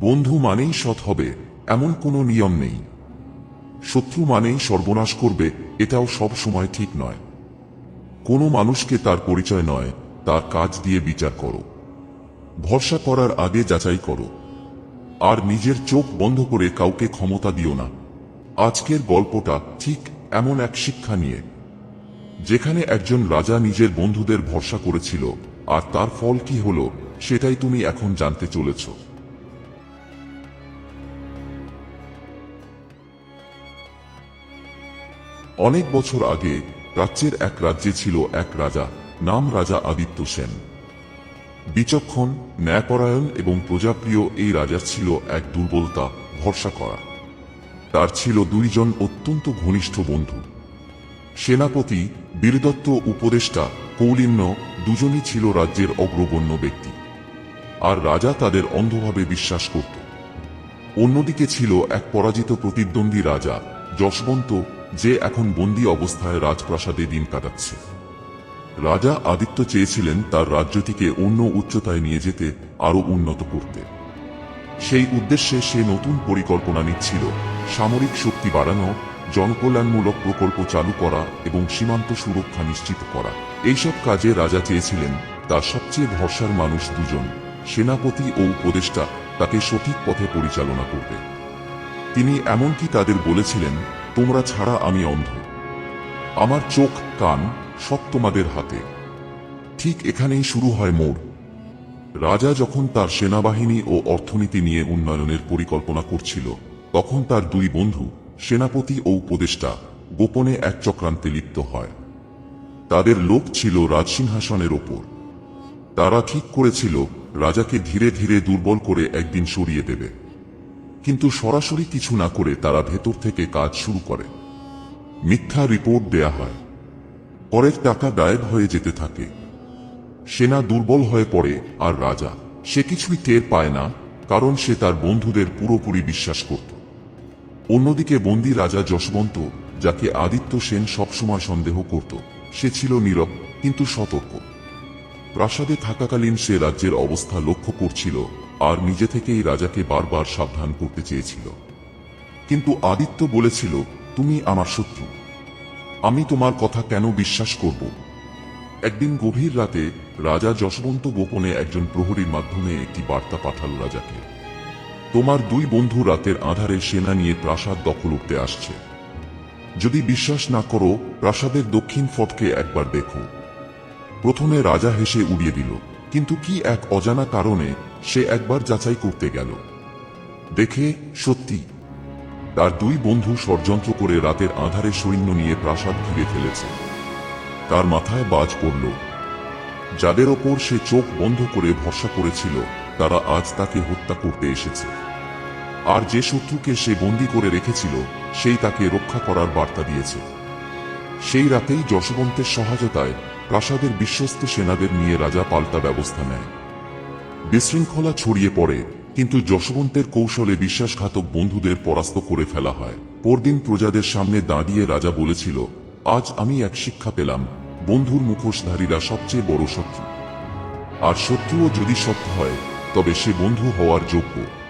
বন্ধু মানেই সৎ হবে, এমন কোনো নিয়ম নেই। শত্রু মানেই সর্বনাশ করবে, এটাও সব সময় ঠিক নয়। কোনো মানুষকে তার পরিচয় নয়, তার কাজ দিয়ে বিচার করো। ভরসা করার আগে যাচাই করো। আর নিজের চোখ বন্ধ করে কাউকে ক্ষমতা দিও না। আজকের গল্পটা ঠিক এমন এক শিক্ষা নিয়ে। যেখানে একজন রাজা নিজের বন্ধুদের ভরসা করেছিল, আর তার ফল কি হলো, সেটাই তুমি এখন জানতে চলেছ। অনেক বছর আগে প্রাচ্যের এক রাজ্যে ছিল এক রাজা, নাম রাজা আদিত্য সেন। বিচক্ষণ, ন্যায়পরায়ণ এবং প্রজাপ্রিয় এই রাজার ছিল এক দুর্বলতা, ভরসা করা। তার ছিল দুইজন অত্যন্ত ঘনিষ্ঠ বন্ধু। সেনাপতি, বীরদত্ত উপদেষ্টা, কৌলিন্য দুজনই ছিল রাজ্যের অগ্রগণ্য ব্যক্তি। আর রাজা তাদের অন্ধভাবে বিশ্বাস করত। অন্যদিকে ছিল এক পরাজিত প্রতিদ্বন্দ্বী রাজা, যশবন্ত যে এখন বন্দী অবস্থায় রাজপ্রাসাদে দিন কাটাচ্ছে। রাজা আদিত্য চেয়েছিলেন তার রাজ্যটিকে অন্য উচ্চতায় নিয়ে যেতে আরও উন্নত করতে। সেই উদ্দেশ্যে সে নতুন পরিকল্পনা নিচ্ছিল। সামরিক শক্তি বাড়ানো, জনকল্যাণমূলক প্রকল্প চালু করা এবং সীমান্ত সুরক্ষা নিশ্চিত করা। এইসব কাজে রাজা চেয়েছিলেন তার সবচেয়ে ভরসার মানুষ দুজন, সেনাপতি ও উপদেষ্টা, তাকে সঠিক পথে পরিচালনা করবে তিনি এমনকি তাদের বলেছিলেন তোমরা ছাড়া আমি অন্ধ। আমার চোখ কান সব তোমাদের হাতে। ঠিক এখানেই শুরু হয় মোড়। রাজা যখন তার সেনাবাহিনী ও অর্থনীতি নিয়ে উন্নয়নের পরিকল্পনা করছিল, তখন তার দুই বন্ধু, সেনাপতি ও উপদেষ্টা, গোপনে এক চক্রান্তে লিপ্ত হয়। তাদের লোক ছিল রাজসিংহাসনের ওপর। তারা ঠিক করেছিল, রাজাকে ধীরে ধীরে দুর্বল করে একদিন সরিয়ে দেবে। কিন্তু সরাসরি কিছু না করে তারা ভেতর থেকে কাজ শুরু করে। মিথ্যা রিপোর্ট দেয়া হয়। পরের টাকা গায়েব হয়ে যেতে থাকে। সেনা দুর্বল হয়ে পড়ে আর রাজা, সে কিছুই টের পায় না, কারণ সে তার বন্ধুদের পুরোপুরি বিশ্বাস করত। অন্যদিকে বন্দি রাজা যশবন্ত, যাকে আদিত্য সেন সবসময় সন্দেহ করত, সে ছিল নীরব, কিন্তু সতর্ক। প্রাসাদে থাকাকালীন সে রাজ্যের অবস্থা লক্ষ্য করছিল আর নিজে থেকেই রাজাকে বারবার সাবধান করতে চেয়েছিল। কিন্তু আদিত্য বলেছিল, তুমি আমার শত্রু। আমি তোমার কথা কেন বিশ্বাস করব? একদিন গভীর রাতে রাজা যশবন্ত গোপনে একজন প্রহরীর মাধ্যমে একটি বার্তা পাঠাল রাজাকে। তোমার দুই বন্ধু রাতের আধারে সেনা নিয়ে প্রাসাদ দখল উঠতে আসছে। যদি বিশ্বাস না করো, প্রাসাদের দক্ষিণ ফটকে একবার দেখো। প্রথমে রাজা হেসে উড়িয়ে দিল, কিন্তু কি এক অজানা কারণে সে একবার যাচাই করতে গেল। দেখে সত্যি, তার দুই বন্ধু ষড়যন্ত্র করে রাতের আধারে সৈন্য নিয়ে প্রাসাদ ঘিরে ফেলেছে। তার মাথায় বাজ পড়ল। যাদের ওপর সে চোখ বন্ধ করে ভরসা করেছিল, তারা আজ তাকে হত্যা করতে এসেছে। আর যে শত্রুকে সে বন্দি করে রেখেছিল, সেই তাকে রক্ষা করার বার্তা দিয়েছে। সেই রাতেই যশবন্তের সহায়তায় প্রাসাদের বিশ্বস্ত সেনাদের নিয়ে রাজা পাল্টা ব্যবস্থা নেয়। বিশৃঙ্খলা ছড়িয়ে পড়ে, কিন্তু যশবন্তের কৌশলে বিশ্বাসঘাতক বন্ধুদের পরাস্ত করে ফেলা হয়। পরদিন প্রজাদের সামনে দাঁড়িয়ে রাজা বলেছিল, আজ আমি এক শিক্ষা পেলাম, বন্ধুর মুখোশধারীরা সবচেয়ে বড় শত্রু। আর শত্রুও যদি সত্য হয়, তবে সে বন্ধু হওয়ার যোগ্য।